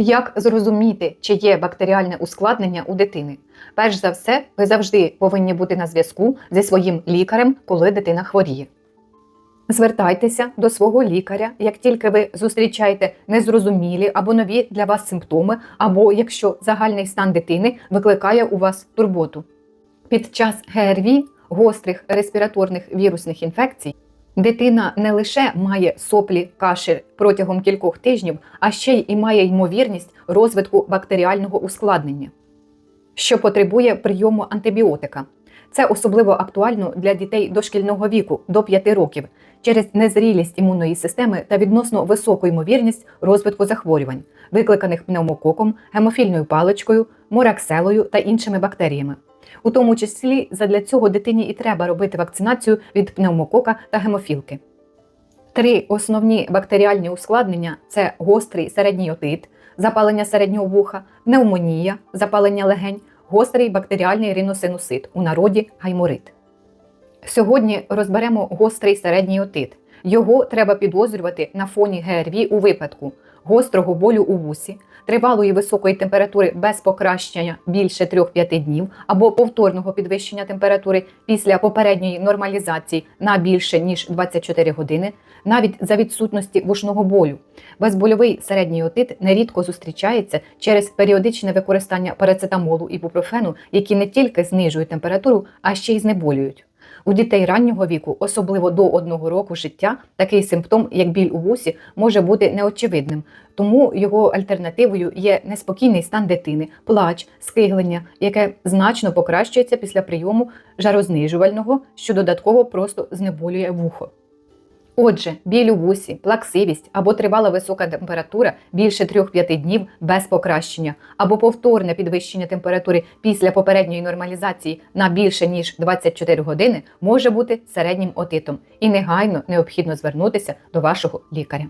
Як зрозуміти, чи є бактеріальне ускладнення у дитини? Перш за все, ви завжди повинні бути на зв'язку зі своїм лікарем, коли дитина хворіє. Звертайтеся до свого лікаря, як тільки ви зустрічаєте незрозумілі або нові для вас симптоми, або якщо загальний стан дитини викликає у вас турботу. Під час ГРВІ гострих респіраторних вірусних інфекцій дитина не лише має соплі кашель протягом кількох тижнів, а ще й має ймовірність розвитку бактеріального ускладнення, що потребує прийому антибіотика. Це особливо актуально для дітей дошкільного віку до 5 років через незрілість імунної системи та відносно високу ймовірність розвитку захворювань, викликаних пневмококом, гемофільною паличкою, моракселою та іншими бактеріями. У тому числі задля цього дитині і треба робити вакцинацію від пневмокока та гемофілки. Три основні бактеріальні ускладнення це гострий середній отит, запалення середнього вуха, пневмонія, запалення легень, гострий бактеріальний риносинусит, у народі гайморит. Сьогодні розберемо гострий середній отит. Його треба підозрювати на фоні ГРВІ у випадку гострого болю у вусі, тривалої високої температури без покращення більше 3-5 днів або повторного підвищення температури після попередньої нормалізації на більше ніж 24 години, навіть за відсутності вушного болю. Безбольовий середній отит нерідко зустрічається через періодичне використання парацетамолу і бупрофену, які не тільки знижують температуру, а ще й знеболюють. У дітей раннього віку, особливо до одного року життя, такий симптом, як біль у вусі, може бути неочевидним, тому його альтернативою є неспокійний стан дитини, плач, скиглення, яке значно покращується після прийому жарознижувального, що додатково просто знеболює вухо. Отже, біль у вусі, плаксивість або тривала висока температура більше 3-5 днів без покращення, або повторне підвищення температури після попередньої нормалізації на більше ніж 24 години може бути середнім отитом, і негайно необхідно звернутися до вашого лікаря.